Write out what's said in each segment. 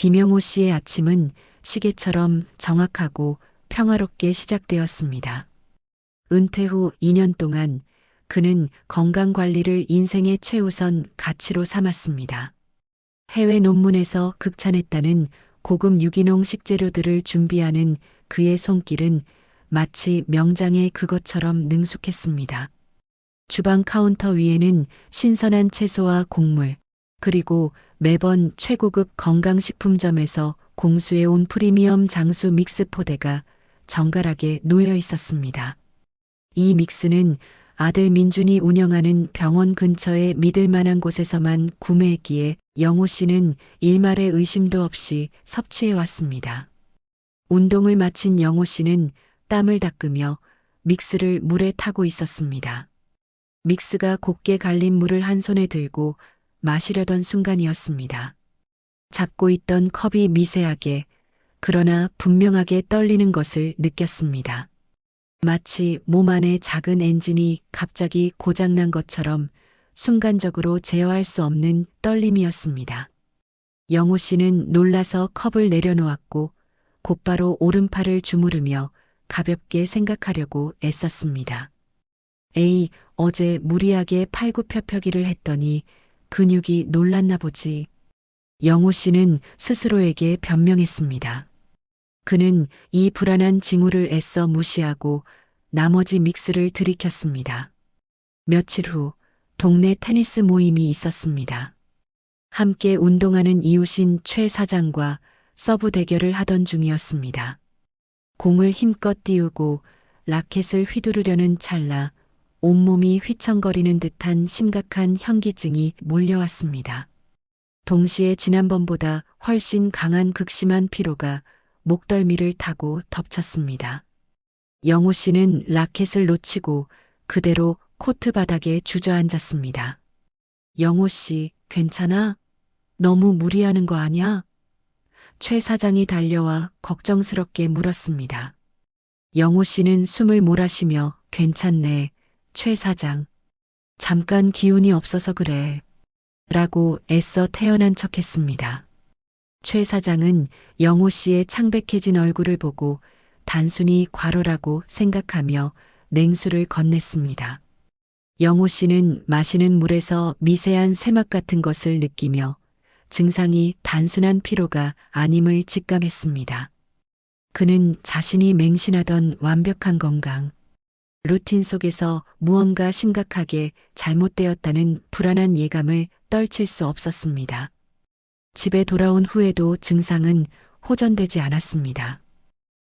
김영호 씨의 아침은 시계처럼 정확하고 평화롭게 시작되었습니다. 은퇴 후 2년 동안 그는 건강 관리를 인생의 최우선 가치로 삼았습니다. 해외 논문에서 극찬했다는 고급 유기농 식재료들을 준비하는 그의 손길은 마치 명장의 그것처럼 능숙했습니다. 주방 카운터 위에는 신선한 채소와 곡물, 그리고 매번 최고급 건강식품점에서 공수해 온 프리미엄 장수 믹스 포대가 정갈하게 놓여 있었습니다. 이 믹스는 아들 민준이 운영하는 병원 근처의 믿을 만한 곳에서만 구매했기에 영호 씨는 일말의 의심도 없이 섭취해 왔습니다. 운동을 마친 영호 씨는 땀을 닦으며 믹스를 물에 타고 있었습니다. 믹스가 곱게 갈린 물을 한 손에 들고 마시려던 순간이었습니다. 잡고 있던 컵이 미세하게 그러나 분명하게 떨리는 것을 느꼈습니다. 마치 몸 안의 작은 엔진이 갑자기 고장난 것처럼 순간적으로 제어할 수 없는 떨림이었습니다. 영호 씨는 놀라서 컵을 내려놓았고 곧바로 오른팔을 주무르며 가볍게 생각하려고 애썼습니다. 에이, 어제 무리하게 팔굽혀펴기를 했더니 근육이 놀랐나 보지. 영호 씨는 스스로에게 변명했습니다. 그는 이 불안한 징후를 애써 무시하고 나머지 믹스를 들이켰습니다. 며칠 후 동네 테니스 모임이 있었습니다. 함께 운동하는 이웃인 최 사장과 서브 대결을 하던 중이었습니다. 공을 힘껏 띄우고 라켓을 휘두르려는 찰나 온몸이 휘청거리는 듯한 심각한 현기증이 몰려왔습니다. 동시에 지난번보다 훨씬 강한 극심한 피로가 목덜미를 타고 덮쳤습니다. 영호 씨는 라켓을 놓치고 그대로 코트 바닥에 주저앉았습니다. 영호 씨, 괜찮아? 너무 무리하는 거 아니야? 최 사장이 달려와 걱정스럽게 물었습니다. 영호 씨는 숨을 몰아쉬며 괜찮네, 최 사장. 잠깐 기운이 없어서 그래. 라고 애써 태어난 척 했습니다. 최 사장은 영호 씨의 창백해진 얼굴을 보고 단순히 과로라고 생각하며 냉수를 건넸습니다. 영호 씨는 마시는 물에서 미세한 쇠막 같은 것을 느끼며 증상이 단순한 피로가 아님을 직감했습니다. 그는 자신이 맹신하던 완벽한 건강, 루틴 속에서 무언가 심각하게 잘못되었다는 불안한 예감을 떨칠 수 없었습니다. 집에 돌아온 후에도 증상은 호전되지 않았습니다.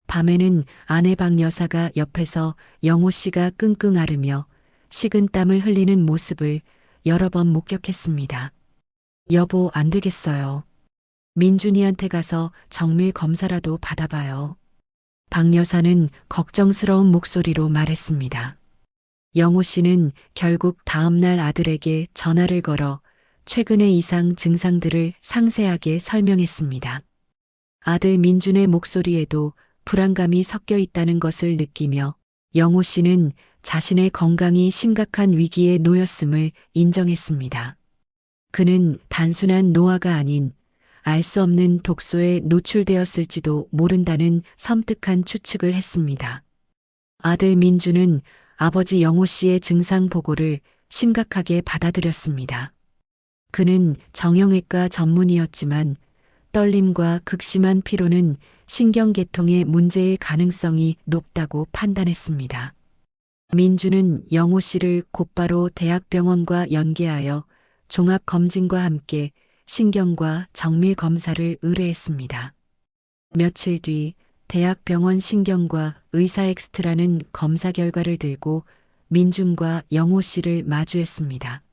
밤에는 아내 방 여사가 옆에서 영호 씨가 끙끙 앓으며 식은 땀을 흘리는 모습을 여러 번 목격했습니다. 여보, 안 되겠어요. 민준이한테 가서 정밀 검사라도 받아봐요. 박 여사는 걱정스러운 목소리로 말했습니다. 영호 씨는 결국 다음날 아들에게 전화를 걸어 최근의 이상 증상들을 상세하게 설명했습니다. 아들 민준의 목소리에도 불안감이 섞여 있다는 것을 느끼며 영호 씨는 자신의 건강이 심각한 위기에 놓였음을 인정했습니다. 그는 단순한 노화가 아닌 알 수 없는 독소에 노출되었을지도 모른다는 섬뜩한 추측을 했습니다. 아들 민주는 아버지 영호 씨의 증상 보고를 심각하게 받아들였습니다. 그는 정형외과 전문이었지만 떨림과 극심한 피로는 신경계통의 문제일 가능성이 높다고 판단했습니다. 민주는 영호 씨를 곧바로 대학병원과 연계하여 종합검진과 함께 신경과 정밀 검사를 의뢰했습니다. 며칠 뒤 대학병원 신경과 의사 엑스트라는 검사 결과를 들고 민준과 영호 씨를 마주했습니다.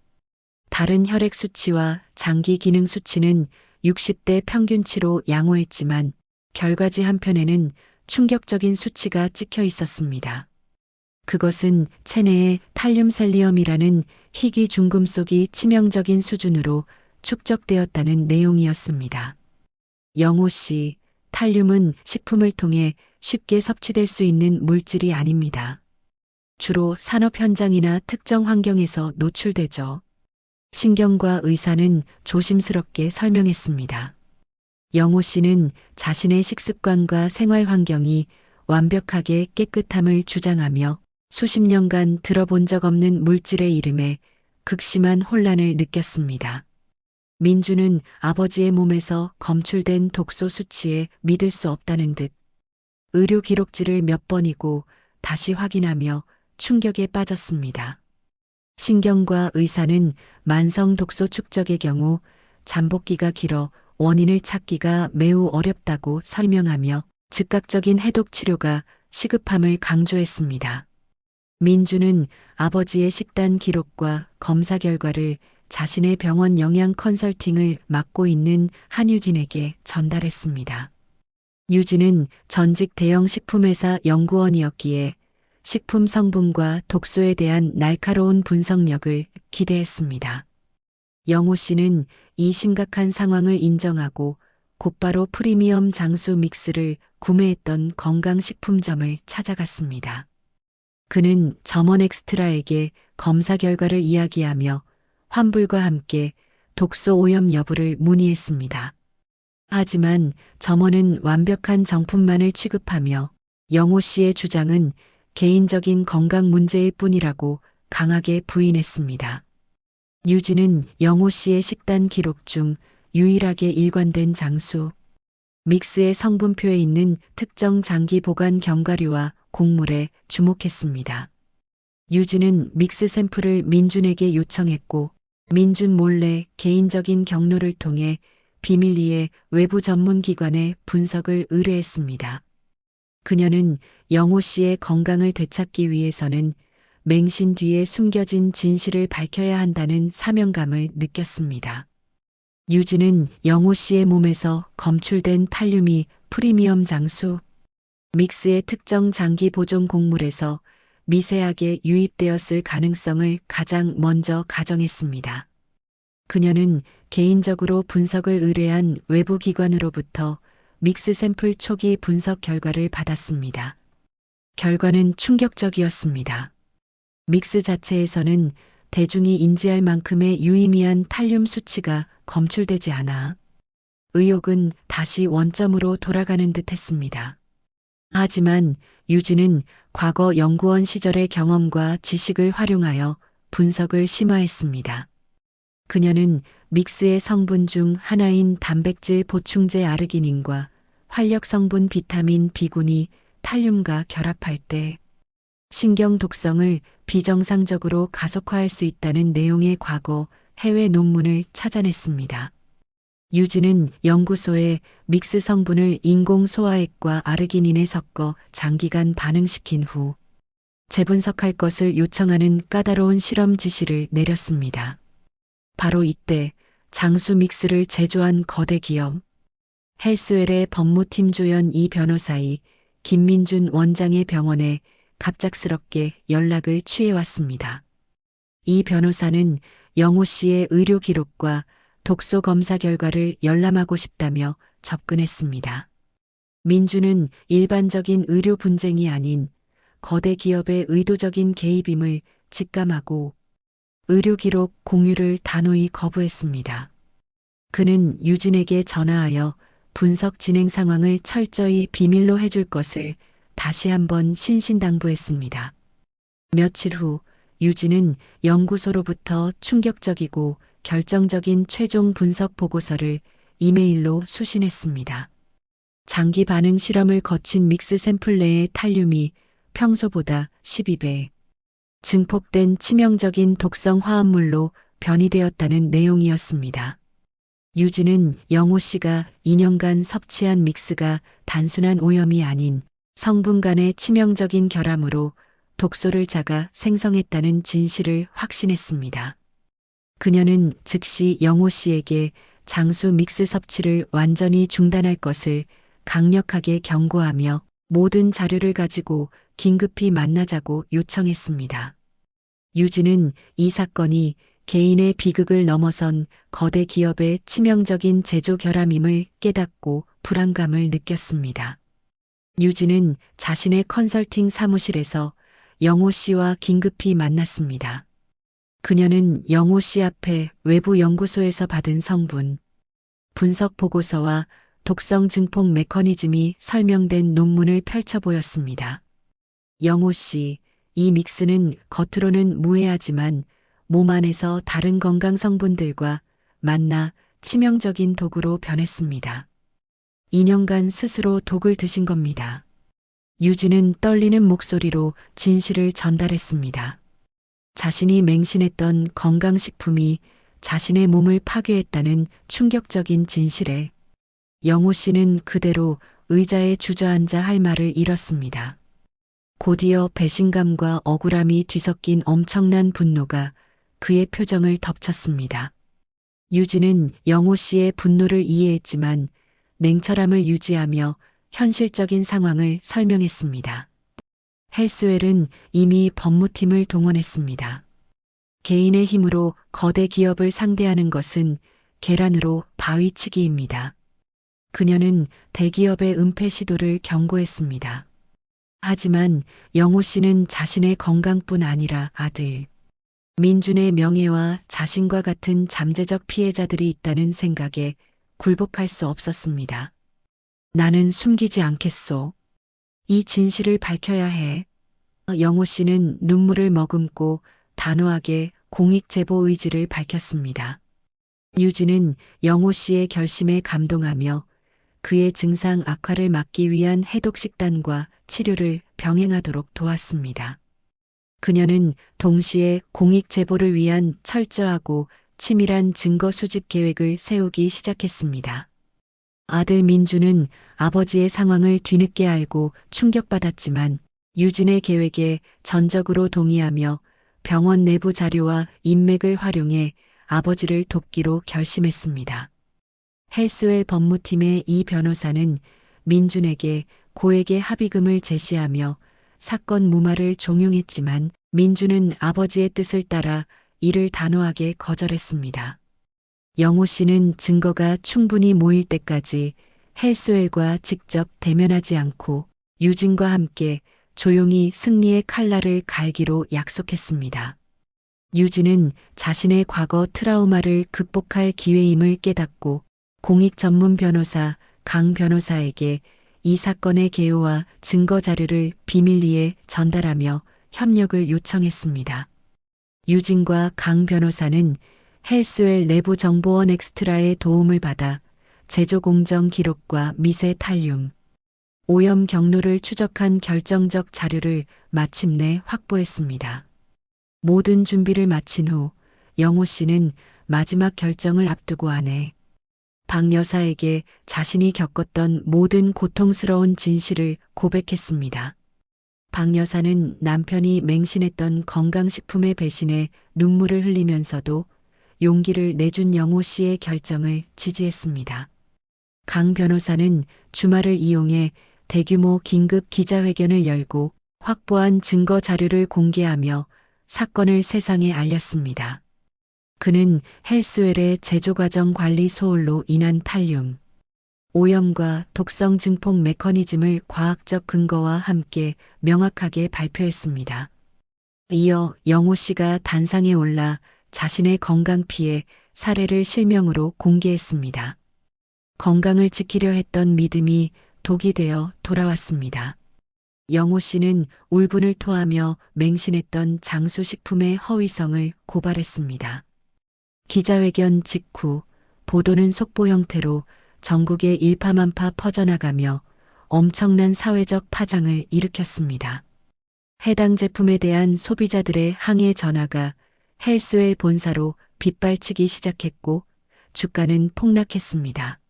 다른 혈액 수치와 장기 기능 수치는 60대 평균치로 양호했지만 결과지 한편에는 충격적인 수치가 찍혀 있었습니다. 그것은 체내의 탈륨셀리엄이라는 희귀 중금속이 치명적인 수준으로 축적되었다는 내용이었습니다. 영호 씨, 탈륨은 식품을 통해 쉽게 섭취될 수 있는 물질이 아닙니다. 주로 산업 현장이나 특정 환경에서 노출되죠. 신경과 의사는 조심스럽게 설명했습니다. 영호 씨는 자신의 식습관과 생활 환경이 완벽하게 깨끗함을 주장하며 수십 년간 들어본 적 없는 물질의 이름에 극심한 혼란을 느꼈습니다. 민주는 아버지의 몸에서 검출된 독소 수치에 믿을 수 없다는 듯 의료 기록지를 몇 번이고 다시 확인하며 충격에 빠졌습니다. 신경과 의사는 만성 독소 축적의 경우 잠복기가 길어 원인을 찾기가 매우 어렵다고 설명하며 즉각적인 해독 치료가 시급함을 강조했습니다. 민주는 아버지의 식단 기록과 검사 결과를 자신의 병원 영양 컨설팅을 맡고 있는 한유진에게 전달했습니다. 유진은 전직 대형 식품회사 연구원이었기에 식품 성분과 독소에 대한 날카로운 분석력을 기대했습니다. 영호 씨는 이 심각한 상황을 인정하고 곧바로 프리미엄 장수 믹스를 구매했던 건강식품점을 찾아갔습니다. 그는 점원 엑스트라에게 검사 결과를 이야기하며 환불과 함께 독소 오염 여부를 문의했습니다. 하지만 점원은 완벽한 정품만을 취급하며 영호 씨의 주장은 개인적인 건강 문제일 뿐이라고 강하게 부인했습니다. 유진은 영호 씨의 식단 기록 중 유일하게 일관된 장수, 믹스의 성분표에 있는 특정 장기 보관 견과류와 곡물에 주목했습니다. 유진은 믹스 샘플을 민준에게 요청했고 민준 몰래 개인적인 경로를 통해 비밀리에 외부 전문 기관에 분석을 의뢰했습니다. 그녀는 영호 씨의 건강을 되찾기 위해서는 맹신 뒤에 숨겨진 진실을 밝혀야 한다는 사명감을 느꼈습니다. 유진은 영호 씨의 몸에서 검출된 탈륨이 프리미엄 장수, 믹스의 특정 장기 보존 곡물에서 미세하게 유입되었을 가능성을 가장 먼저 가정했습니다. 그녀는 개인적으로 분석을 의뢰한 외부 기관으로부터 믹스 샘플 초기 분석 결과를 받았습니다. 결과는 충격적이었습니다. 믹스 자체에서는 대중이 인지할 만큼의 유의미한 탈륨 수치가 검출되지 않아 의혹은 다시 원점으로 돌아가는 듯 했습니다. 하지만 유진은 과거 연구원 시절의 경험과 지식을 활용하여 분석을 심화했습니다. 그녀는 믹스의 성분 중 하나인 단백질 보충제 아르기닌과 활력 성분 비타민 B군이 탈륨과 결합할 때 신경 독성을 비정상적으로 가속화할 수 있다는 내용의 과거 해외 논문을 찾아냈습니다. 유진은 연구소에 믹스 성분을 인공 소화액과 아르기닌에 섞어 장기간 반응시킨 후 재분석할 것을 요청하는 까다로운 실험 지시를 내렸습니다. 바로 이때 장수 믹스를 제조한 거대 기업 헬스웰의 법무팀 조연 이 변호사이 김민준 원장의 병원에 갑작스럽게 연락을 취해왔습니다. 이 변호사는 영호 씨의 의료 기록과 독소 검사 결과를 열람하고 싶다며 접근했습니다. 민주는 일반적인 의료 분쟁이 아닌 거대 기업의 의도적인 개입임을 직감하고 의료 기록 공유를 단호히 거부했습니다. 그는 유진에게 전화하여 분석 진행 상황을 철저히 비밀로 해줄 것을 다시 한번 신신당부했습니다. 며칠 후 유진은 연구소로부터 충격적이고 결정적인 최종 분석 보고서를 이메일로 수신했습니다. 장기 반응 실험을 거친 믹스 샘플 내의 탈륨이 평소보다 12배 증폭된 치명적인 독성 화합물로 변이되었다는 내용이었습니다. 유진은 영호 씨가 2년간 섭취한 믹스가 단순한 오염이 아닌 성분 간의 치명적인 결함으로 독소를 자가 생성했다는 진실을 확신했습니다. 그녀는 즉시 영호 씨에게 장수 믹스 섭취를 완전히 중단할 것을 강력하게 경고하며 모든 자료를 가지고 긴급히 만나자고 요청했습니다. 유진은 이 사건이 개인의 비극을 넘어선 거대 기업의 치명적인 제조 결함임을 깨닫고 불안감을 느꼈습니다. 유진은 자신의 컨설팅 사무실에서 영호 씨와 긴급히 만났습니다. 그녀는 영호 씨 앞에 외부 연구소에서 받은 성분, 분석 보고서와 독성 증폭 메커니즘이 설명된 논문을 펼쳐 보였습니다. 영호 씨, 이 믹스는 겉으로는 무해하지만 몸 안에서 다른 건강 성분들과 만나 치명적인 독으로 변했습니다. 2년간 스스로 독을 드신 겁니다. 유진은 떨리는 목소리로 진실을 전달했습니다. 자신이 맹신했던 건강식품이 자신의 몸을 파괴했다는 충격적인 진실에 영호 씨는 그대로 의자에 주저앉아 할 말을 잃었습니다. 곧이어 배신감과 억울함이 뒤섞인 엄청난 분노가 그의 표정을 덮쳤습니다. 유진은 영호 씨의 분노를 이해했지만 냉철함을 유지하며 현실적인 상황을 설명했습니다. 헬스웰은 이미 법무팀을 동원했습니다. 개인의 힘으로 거대 기업을 상대하는 것은 계란으로 바위치기입니다. 그녀는 대기업의 은폐 시도를 경고했습니다. 하지만 영호 씨는 자신의 건강뿐 아니라 아들, 민준의 명예와 자신과 같은 잠재적 피해자들이 있다는 생각에 굴복할 수 없었습니다. 나는 숨기지 않겠소. 이 진실을 밝혀야 해. 영호 씨는 눈물을 머금고 단호하게 공익 제보 의지를 밝혔습니다. 유진은 영호 씨의 결심에 감동하며 그의 증상 악화를 막기 위한 해독 식단과 치료를 병행하도록 도왔습니다. 그녀는 동시에 공익 제보를 위한 철저하고 치밀한 증거 수집 계획을 세우기 시작했습니다. 아들 민주는 아버지의 상황을 뒤늦게 알고 충격받았지만 유진의 계획에 전적으로 동의하며 병원 내부 자료와 인맥을 활용해 아버지를 돕기로 결심했습니다. 헬스웰 법무팀의 이 변호사는 민준에게 고액의 합의금을 제시하며 사건 무마를 종용했지만 민주는 아버지의 뜻을 따라 이를 단호하게 거절했습니다. 영호 씨는 증거가 충분히 모일 때까지 헬스웰과 직접 대면하지 않고 유진과 함께 조용히 승리의 칼날을 갈기로 약속했습니다. 유진은 자신의 과거 트라우마를 극복할 기회임을 깨닫고 공익 전문 변호사 강 변호사에게 이 사건의 개요와 증거 자료를 비밀리에 전달하며 협력을 요청했습니다. 유진과 강 변호사는 헬스웰 내부 정보원 엑스트라의 도움을 받아 제조 공정 기록과 미세 탈륨, 오염 경로를 추적한 결정적 자료를 마침내 확보했습니다. 모든 준비를 마친 후 영호 씨는 마지막 결정을 앞두고 아내 박 여사에게 자신이 겪었던 모든 고통스러운 진실을 고백했습니다. 박 여사는 남편이 맹신했던 건강식품의 배신에 눈물을 흘리면서도 용기를 내준 영호 씨의 결정을 지지했습니다. 강 변호사는 주말을 이용해 대규모 긴급 기자회견을 열고 확보한 증거 자료를 공개하며 사건을 세상에 알렸습니다. 그는 헬스웰의 제조과정 관리 소홀로 인한 탈륨, 오염과 독성 증폭 메커니즘을 과학적 근거와 함께 명확하게 발표했습니다. 이어 영호 씨가 단상에 올라 자신의 건강 피해 사례를 실명으로 공개했습니다. 건강을 지키려 했던 믿음이 독이 되어 돌아왔습니다. 영호 씨는 울분을 토하며 맹신했던 장수식품의 허위성을 고발했습니다. 기자회견 직후 보도는 속보 형태로 전국에 일파만파 퍼져나가며 엄청난 사회적 파장을 일으켰습니다. 해당 제품에 대한 소비자들의 항해 전화가 헬스웰 본사로 빗발치기 시작했고 주가는 폭락했습니다.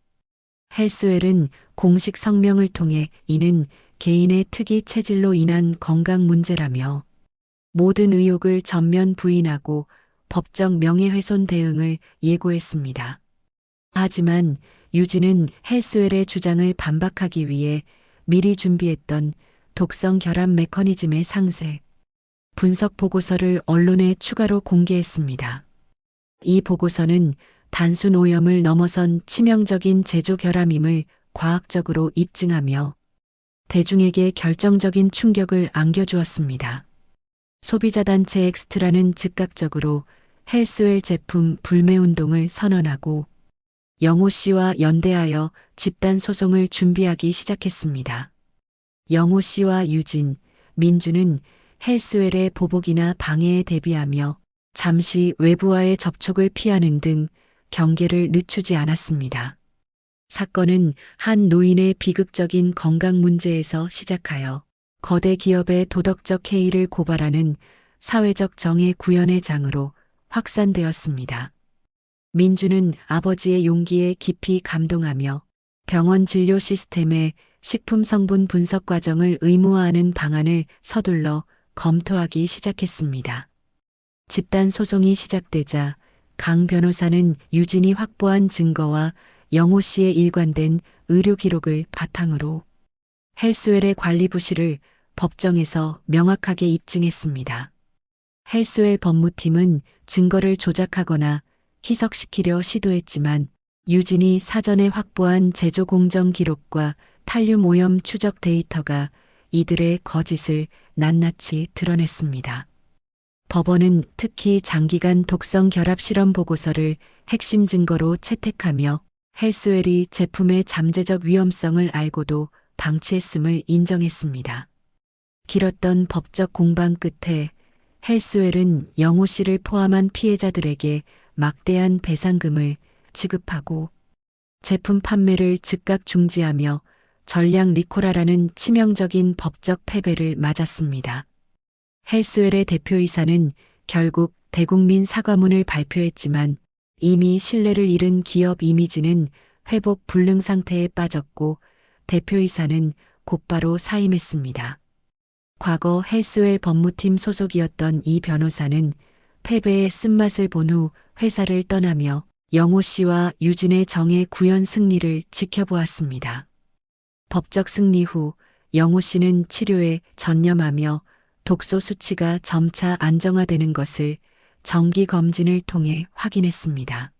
헬스웰은 공식 성명을 통해 이는 개인의 특이 체질로 인한 건강 문제라며 모든 의혹을 전면 부인하고 법적 명예훼손 대응을 예고했습니다. 하지만 유진은 헬스웰의 주장을 반박하기 위해 미리 준비했던 독성 결합 메커니즘의 상세, 분석 보고서를 언론에 추가로 공개했습니다. 이 보고서는 단순 오염을 넘어선 치명적인 제조 결함임을 과학적으로 입증하며 대중에게 결정적인 충격을 안겨주었습니다. 소비자 단체 엑스트라는 즉각적으로 헬스웰 제품 불매 운동을 선언하고 영호 씨와 연대하여 집단 소송을 준비하기 시작했습니다. 영호 씨와 유진, 민주는 헬스웰의 보복이나 방해에 대비하며 잠시 외부와의 접촉을 피하는 등 경계를 늦추지 않았습니다. 사건은 한 노인의 비극적인 건강 문제에서 시작하여 거대 기업의 도덕적 해이를 고발하는 사회적 정의 구현의 장으로 확산되었습니다. 민주는 아버지의 용기에 깊이 감동하며 병원 진료 시스템의 식품 성분 분석 과정을 의무화하는 방안을 서둘러 검토하기 시작했습니다. 집단 소송이 시작되자 강 변호사는 유진이 확보한 증거와 영호 씨의 일관된 의료 기록을 바탕으로 헬스웰의 관리 부실을 법정에서 명확하게 입증했습니다. 헬스웰 법무팀은 증거를 조작하거나 희석시키려 시도했지만 유진이 사전에 확보한 제조 공정 기록과 탄륨 오염 추적 데이터가 이들의 거짓을 낱낱이 드러냈습니다. 법원은 특히 장기간 독성 결합 실험 보고서를 핵심 증거로 채택하며 헬스웰이 제품의 잠재적 위험성을 알고도 방치했음을 인정했습니다. 길었던 법적 공방 끝에 헬스웰은 영호 씨를 포함한 피해자들에게 막대한 배상금을 지급하고 제품 판매를 즉각 중지하며 전량 리코라라는 치명적인 법적 패배를 맞았습니다. 헬스웰의 대표이사는 결국 대국민 사과문을 발표했지만 이미 신뢰를 잃은 기업 이미지는 회복 불능 상태에 빠졌고 대표이사는 곧바로 사임했습니다. 과거 헬스웰 법무팀 소속이었던 이 변호사는 패배의 쓴맛을 본 후 회사를 떠나며 영호 씨와 유진의 정의 구현 승리를 지켜보았습니다. 법적 승리 후 영호 씨는 치료에 전념하며 독소 수치가 점차 안정화되는 것을 정기 검진을 통해 확인했습니다.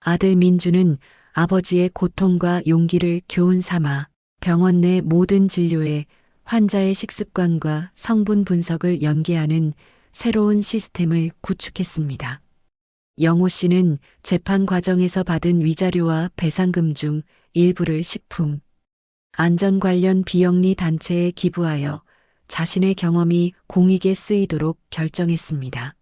아들 민주는 아버지의 고통과 용기를 교훈 삼아 병원 내 모든 진료에 환자의 식습관과 성분 분석을 연계하는 새로운 시스템을 구축했습니다. 영호 씨는 재판 과정에서 받은 위자료와 배상금 중 일부를 식품, 안전 관련 비영리 단체에 기부하여 자신의 경험이 공익에 쓰이도록 결정했습니다.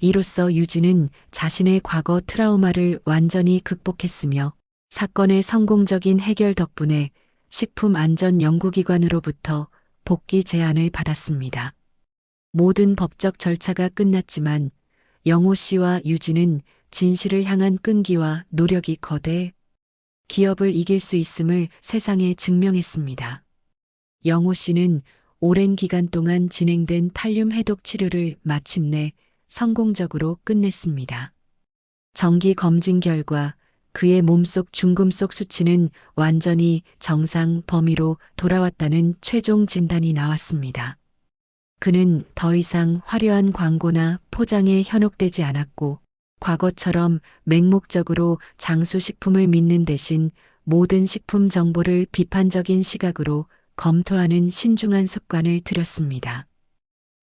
이로써 유진은 자신의 과거 트라우마를 완전히 극복했으며 사건의 성공적인 해결 덕분에 식품안전연구기관으로부터 복귀 제안을 받았습니다. 모든 법적 절차가 끝났지만 영호 씨와 유진은 진실을 향한 끈기와 노력이 거대 기업을 이길 수 있음을 세상에 증명했습니다. 영호 씨는 오랜 기간 동안 진행된 탈륨 해독 치료를 마침내 성공적으로 끝냈습니다. 정기 검진 결과 그의 몸속 중금속 수치는 완전히 정상 범위로 돌아왔다는 최종 진단이 나왔습니다. 그는 더 이상 화려한 광고나 포장에 현혹되지 않았고 과거처럼 맹목적으로 장수식품을 믿는 대신 모든 식품 정보를 비판적인 시각으로 검토하는 신중한 습관을 들였습니다.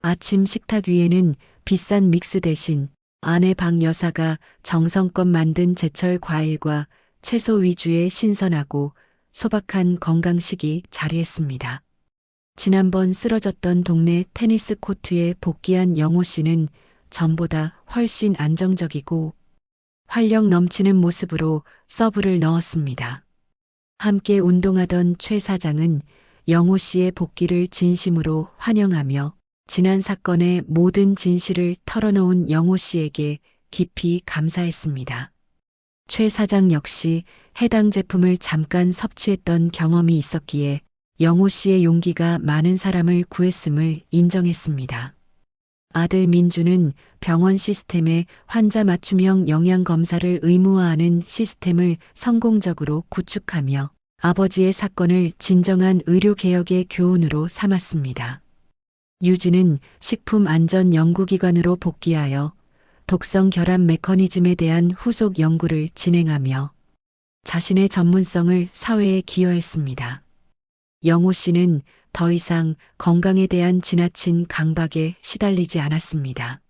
아침 식탁 위에는 비싼 믹스 대신 아내 박 여사가 정성껏 만든 제철 과일과 채소 위주의 신선하고 소박한 건강식이 자리했습니다. 지난번 쓰러졌던 동네 테니스 코트에 복귀한 영호 씨는 전보다 훨씬 안정적이고 활력 넘치는 모습으로 서브를 넣었습니다. 함께 운동하던 최 사장은 영호 씨의 복귀를 진심으로 환영하며 지난 사건의 모든 진실을 털어놓은 영호 씨에게 깊이 감사했습니다. 최 사장 역시 해당 제품을 잠깐 섭취했던 경험이 있었기에 영호 씨의 용기가 많은 사람을 구했음을 인정했습니다. 아들 민주는 병원 시스템에 환자 맞춤형 영양 검사를 의무화하는 시스템을 성공적으로 구축하며 아버지의 사건을 진정한 의료개혁의 교훈으로 삼았습니다. 유진은 식품안전연구기관으로 복귀하여 독성 결합 메커니즘에 대한 후속 연구를 진행하며 자신의 전문성을 사회에 기여했습니다. 영호 씨는 더 이상 건강에 대한 지나친 강박에 시달리지 않았습니다.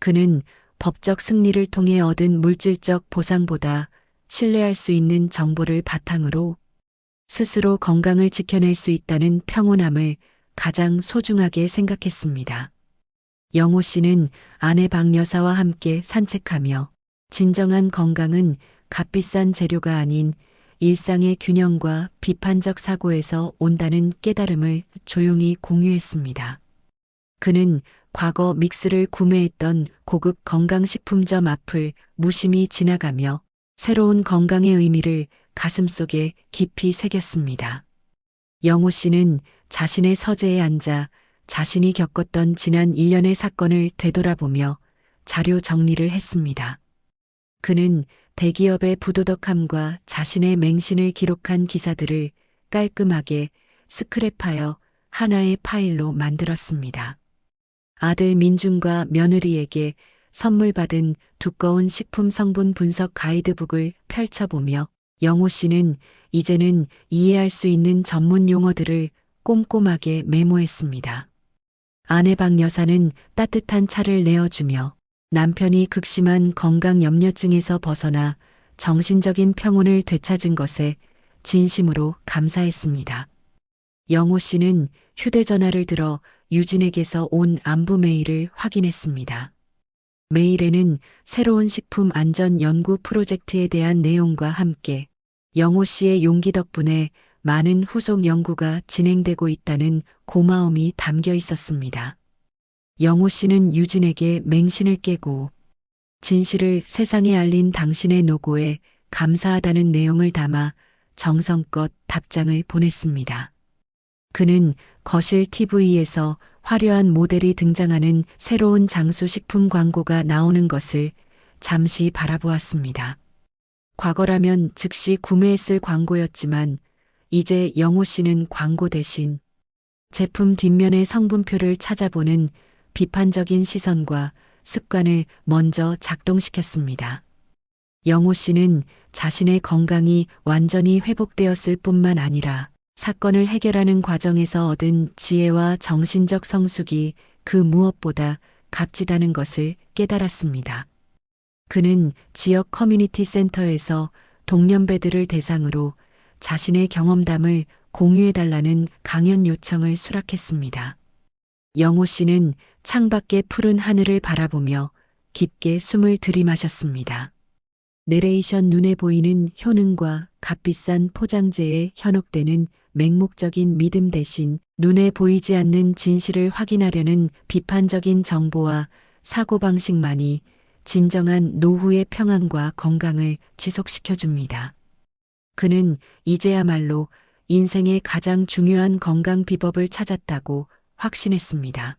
그는 법적 승리를 통해 얻은 물질적 보상보다 신뢰할 수 있는 정보를 바탕으로 스스로 건강을 지켜낼 수 있다는 평온함을 가장 소중하게 생각했습니다. 영호 씨는 아내 박 여사와 함께 산책하며 진정한 건강은 값비싼 재료가 아닌 일상의 균형과 비판적 사고에서 온다는 깨달음을 조용히 공유했습니다. 그는 과거 믹스를 구매했던 고급 건강식품점 앞을 무심히 지나가며 새로운 건강의 의미를 가슴속에 깊이 새겼습니다. 영호 씨는 자신의 서재에 앉아 자신이 겪었던 지난 1년의 사건을 되돌아보며 자료 정리를 했습니다. 그는 대기업의 부도덕함과 자신의 맹신을 기록한 기사들을 깔끔하게 스크랩하여 하나의 파일로 만들었습니다. 아들 민준과 며느리에게 선물 받은 두꺼운 식품 성분 분석 가이드북을 펼쳐보며 영호 씨는 이제는 이해할 수 있는 전문 용어들을 꼼꼼하게 메모했습니다. 아내 박 여사는 따뜻한 차를 내어주며 남편이 극심한 건강 염려증에서 벗어나 정신적인 평온을 되찾은 것에 진심으로 감사했습니다. 영호 씨는 휴대전화를 들어 유진에게서 온 안부 메일을 확인했습니다. 메일에는 새로운 식품 안전 연구 프로젝트에 대한 내용과 함께 영호 씨의 용기 덕분에 많은 후속 연구가 진행되고 있다는 고마움이 담겨 있었습니다. 영호 씨는 유진에게 맹신을 깨고 진실을 세상에 알린 당신의 노고에 감사하다는 내용을 담아 정성껏 답장을 보냈습니다. 그는 거실 TV에서 화려한 모델이 등장하는 새로운 장수 식품 광고가 나오는 것을 잠시 바라보았습니다. 과거라면 즉시 구매했을 광고였지만 이제 영호 씨는 광고 대신 제품 뒷면의 성분표를 찾아보는 비판적인 시선과 습관을 먼저 작동시켰습니다. 영호 씨는 자신의 건강이 완전히 회복되었을 뿐만 아니라 사건을 해결하는 과정에서 얻은 지혜와 정신적 성숙이 그 무엇보다 값지다는 것을 깨달았습니다. 그는 지역 커뮤니티 센터에서 동년배들을 대상으로 자신의 경험담을 공유해달라는 강연 요청을 수락했습니다. 영호 씨는 창밖의 푸른 하늘을 바라보며 깊게 숨을 들이마셨습니다. 내레이션 눈에 보이는 효능과 값비싼 포장재에 현혹되는 맹목적인 믿음 대신 눈에 보이지 않는 진실을 확인하려는 비판적인 정보와 사고방식만이 진정한 노후의 평안과 건강을 지속시켜줍니다. 그는 이제야말로 인생의 가장 중요한 건강 비법을 찾았다고 확신했습니다.